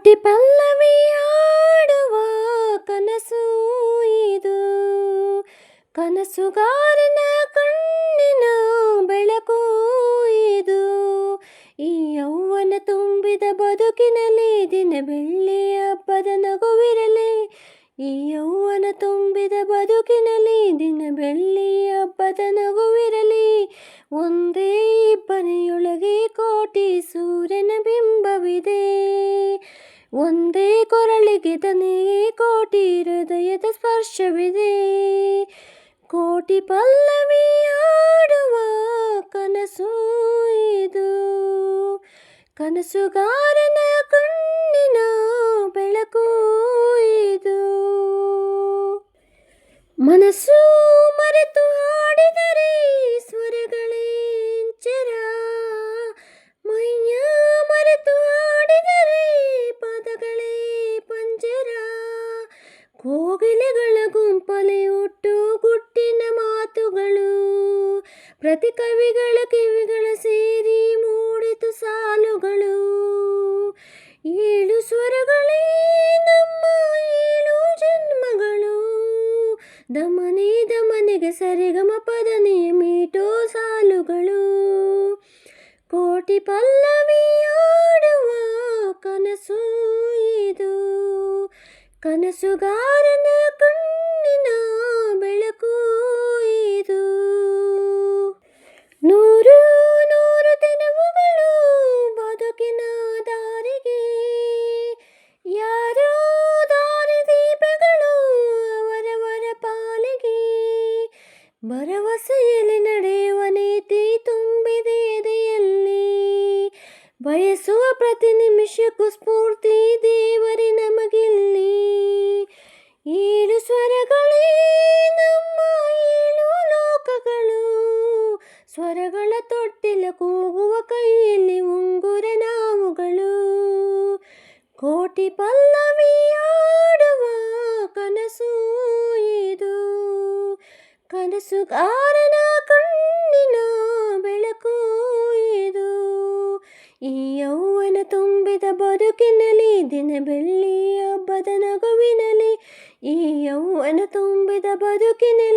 ಕೋಟಿ ಪಲ್ಲವಿ ಆಡುವ ಕನಸು ಇದು. ಕನಸುಗಾರನ ಕಣ್ಣಿನ ಬೆಳಕು ಇದು. ಈ ಯೌವನ ತುಂಬಿದ ಬದುಕಿನಲ್ಲಿ ದಿನ ಬೆಳ್ಳಿ ಹಬ್ಬದ ನಗುವಿರಲಿ. ಈ ಯೌವನ ತುಂಬಿದ ಬದುಕಿನಲ್ಲಿ ದಿನ ಬೆಳ್ಳಿ ಹಬ್ಬದ ನಗುವಿರಲಿ. ಒಂದೇ ಇಬ್ಬನೆಯೊಳಗೆ ಕೋಟಿ ಸೂರ್ಯನ ಬಿಂಬವಿದೆ ತನಗೆ ಕೋಟಿ ಹೃದಯದ ಸ್ಪರ್ಶವಿದೆ. ಕೋಟಿ ಪಲ್ಲವಿ ಆಡುವ ಕನಸು ಇದು. ಕನಸುಗಾರನ ಕಣ್ಣಿನ ಬೆಳಕು ಇದು. ಮನಸ್ಸು ಮರೆತು ಹಾಡಿದರೆ ಕೋಗಿಲೆಗಳ ಗುಂಪಲೆ ಒಟ್ಟು ಗುಟ್ಟಿನ ಮಾತುಗಳು. ಪ್ರತಿ ಕವಿಗಳ ಕಿವಿಗಳ ಸೇರಿ ಮೂಡಿತು ಸಾಲುಗಳು. ಏಳು ಸ್ವರಗಳೇ ನಮ್ಮ ಏಳು ಜನ್ಮಗಳು. ದಮನೆ ದಮನೆಗೆ ಸರಿಗಮ ಪದನೆ ಮೀಟೋ ಸಾಲುಗಳು. ಕೋಟಿ ಪಲ್ಲವಿ ಆಡುವ ಕನಸು ಇದು. ಕನಸುಗಾರನ ಕಣ್ಣಿನ ಬೆಳಕು ಇದು. ನೂರು ನೂರು ತೆನವುಗಳು ಬದುಕಿನ ದಾರಿಗೆ. ಯಾರೋ ದಾರಿ ದೀಪಗಳು ಅವರವರ ಪಾಲಿಗೆ. ಭರವಸೆಯಲ್ಲಿ ನಡೆಯುವ ನೀತಿ ತುಂಬಿದೆ ಎದೆಯಲ್ಲಿ. ಬಯಸುವ ಪ್ರತಿ ನಿಮಿಷಕ್ಕೂ ಸ್ಫೂರ್ತಿ ದೇವರೇ ನಮಗಿಲ್ಲಿ. ಸ್ವರಗಳ ತೊಟ್ಟಿಲ ಕೂಗುವ ಕೈಯಲ್ಲಿ ಉಂಗುರ ನಾವುಗಳು. ಕೋಟಿ ಪಲ್ಲವಿಯಾಡುವ ಕನಸು ಇದು. ಕನಸುಗಾರನ ಕಣ್ಣಿನ ಬೆಳಕು ಇದು. ಈ ಯೌವನ ತುಂಬಿದ ಬದುಕಿನಲ್ಲಿ ದಿನ ಬೆಳ್ಳಿ ಹಬ್ಬದ ನಗುವಿನಲ್ಲಿ ಈ ಯೌವನ ತುಂಬಿದ ಬದುಕಿನಲ್ಲಿ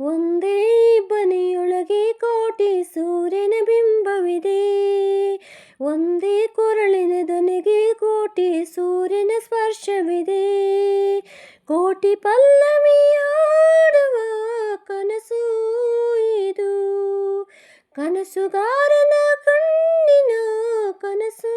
ಒಂದೇ ಬನೆಯೊಳಗೆ ಕೋಟಿ ಸೂರ್ಯನ ಬಿಂಬವಿದೆ. ಒಂದೇ ಕೊರಳಿನ ದನಿಗೆ ಕೋಟಿ ಸೂರ್ಯನ ಸ್ಪರ್ಶವಿದೆ. ಕೋಟಿ ಪಲ್ಲವಿಯಾಡುವ ಕನಸು ಇದು. ಕನಸುಗಾರನ ಕಣ್ಣಿನ ಕನಸು